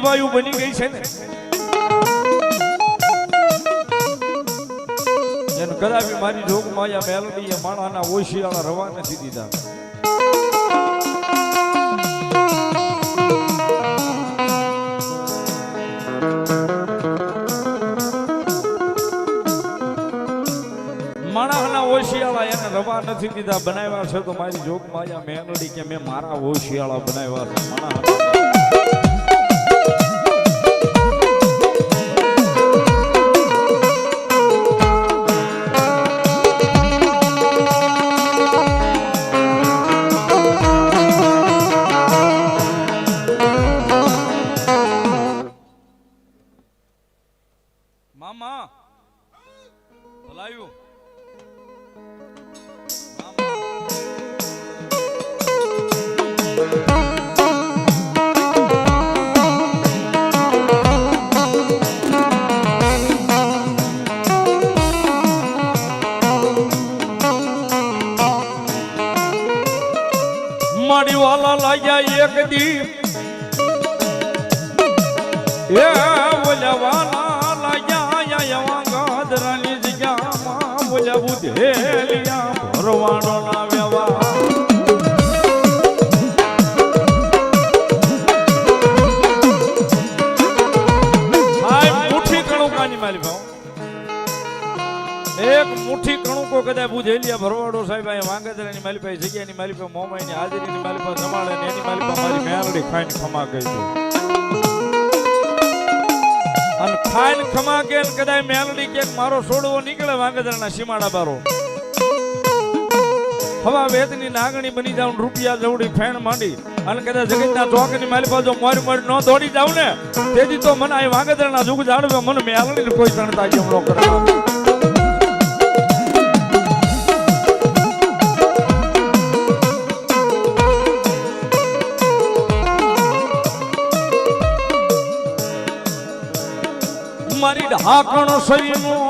જીવાયું બની ગઈ છે ને? કદાપી મારી જોગ માયા મેલડી એ માણાના ઓશિયાળા રવા નથી દીધા. માણસના ઓશિયાળા એને રવા નથી દીધા. બનાવ્યા છે તો મારી જોગ માયા મેલડી કે મેં મારા ઓશિયાળા બનાવ્યા છે. દી એ બોલવાના લાગ્યા એવા ગાદરાની જગ્યામાં બોલવું બુધેલિયા ભરવાનો ના વ્યવહાર. મુઠ્ઠી કણું કાની મારી ભાવ? એક મુઠ્ઠી કણુકો કદાચ બુધેલિયા ભરવાડો સાહેબ, અહીંયા વાંગદરાની માલી પાસે જગ્યાની માલી પાસે મોમાઈની હાજરીની માલી પાસે જમાડે ને એની માલી પાસે મારી મેલડી ખાઈને ખમા કહી છે. અને ખાઈને ખમા કે કદાચ મેલડી કે, મારો સોડવો નીકળે વાંગદરાના સીમાડા બારો. હવા વેતની નાગણી બની જાઉં રૂપિયા જવડી ફેણ માંડી અને કદાચ જગતના ચોકની મારી પાસે મોરી મોરી ન દોડી જાવ ને, તેથી તો મને આ વાંગદરાના જુગ જાણવે, મને મેલડી કોઈ તણતા જેમ ન કરે મારી ઢાકણ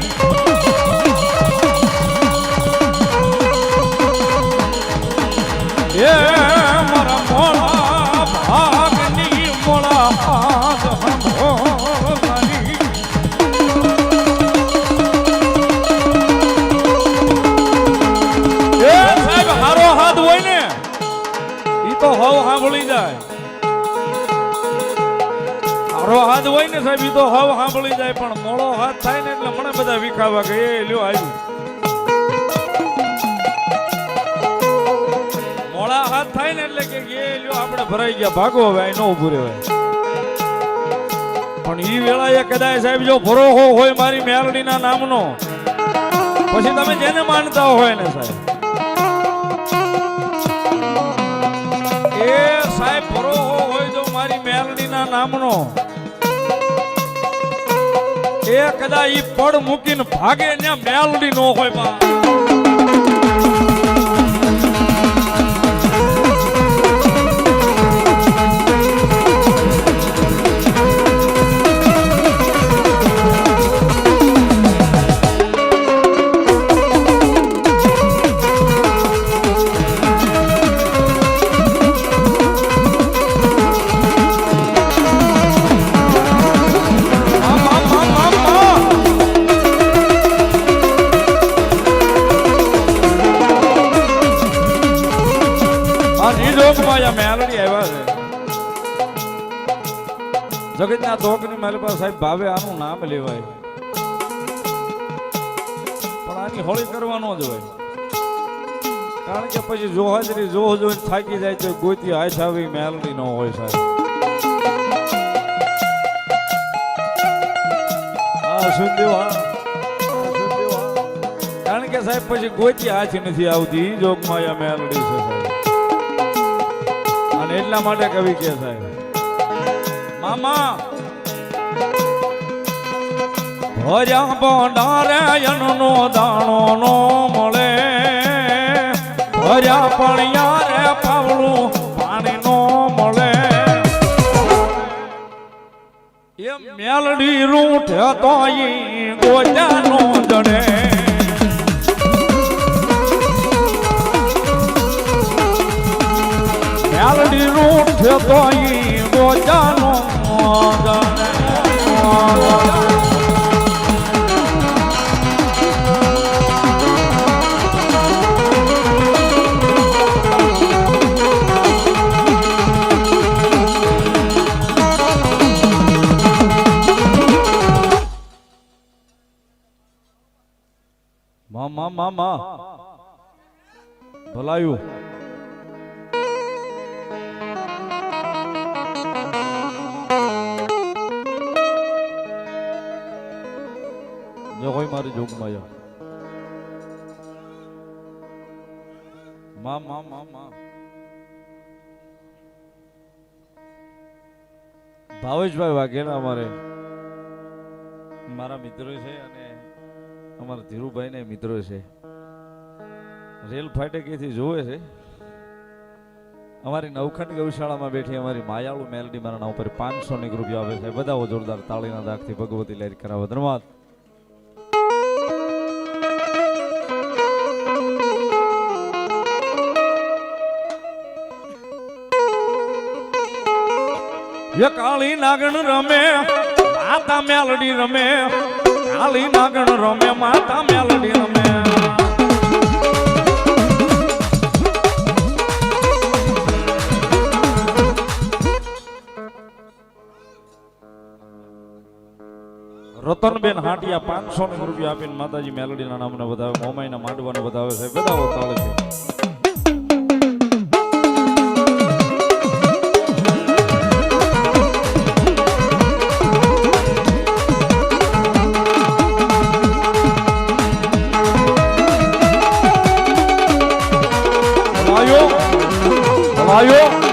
સાંભળી જાય. હારો હાથ હોય ને સાહેબ એ તો હવ સાંભળી જાય, પણ મોળો હાથ થાય ને એટલે મને બધા વિખાવા કે, એ, લ્યો આવ્યું મોળા હાથ થાય ને એટલે કે, એ, લ્યો, આપણે ભરાઈ ગયા, ભાગો હવે અહીં ન ઉભું રહેવાય. પણ એ વેળાએ કદાચ સાહેબ, જો ભરોહો હોય મારી મેરડીના નામનો, પછી તમે જેને માનતા હોય ને સાહેબ અમારી મેલડીના નામનો. એ કદા ઈ પડ મૂકીને ભાગે ને મેલડી નો હોય બા તોકની મારી પાસે સાહેબ ભાવે આનું નામ લેવાય. પણ આની હોળી કરવાનો જ હોય. કારણ કે પછી જો હાજરી જો જો થાકી જાય તો ગોતી હાથ આવી મેલડી ન હોય સાહેબ. હા સુનદેવ કારણ કે સાહેબ પછી ગોતી હાથ નથી આવતી. ઈ જોગ માયા મેલડી છે સાહેબ. અને એટલા માટે કવિ કે સાહેબ. મામા. ભર્યા ભંડારે અન્નનો દાણો નો મળે. ભર્યા પણ યારે પાવળું પાણી નો મળે. એ મેલડી રૂઠ તો ઈ ગોજા નો જડે. મેલડી રૂઠ તો ઈ ગોજા નો જડે મામા મામા. ભલાયું. મારી જોગમાં જા માં માં માં માં. ભાવેશભાઈ વાઘેલા અમારે. મારા મિત્રો છે અને અમારા ધીરુભાઈ ને મિત્રો છે. રેલ ફાટેકેથી જોવે છે? અમારી નવખંડ ગૌશાળામાં બેઠી અમારી માયાળુ મેલડી મારા નામ ઉપર પાંચસો ની રૂપિયા આવે છે. બધા જોરદાર તાળીના દાખથી ભગવતી લહેર કરાવો. ધન્યવાદ. એ કાળી નાગણ રમે, માતા મેલડી રમે. કાળી નાગણ રમે, માતા મેલડી રમે. રતનબેન હાટિયા પાંચસો ને રૂપિયા આપીને માતાજી મેલડીના નામને વધાવે, મોમાઈના માંડવાને વધાવે છે. બધા તાળે છે 哎呦！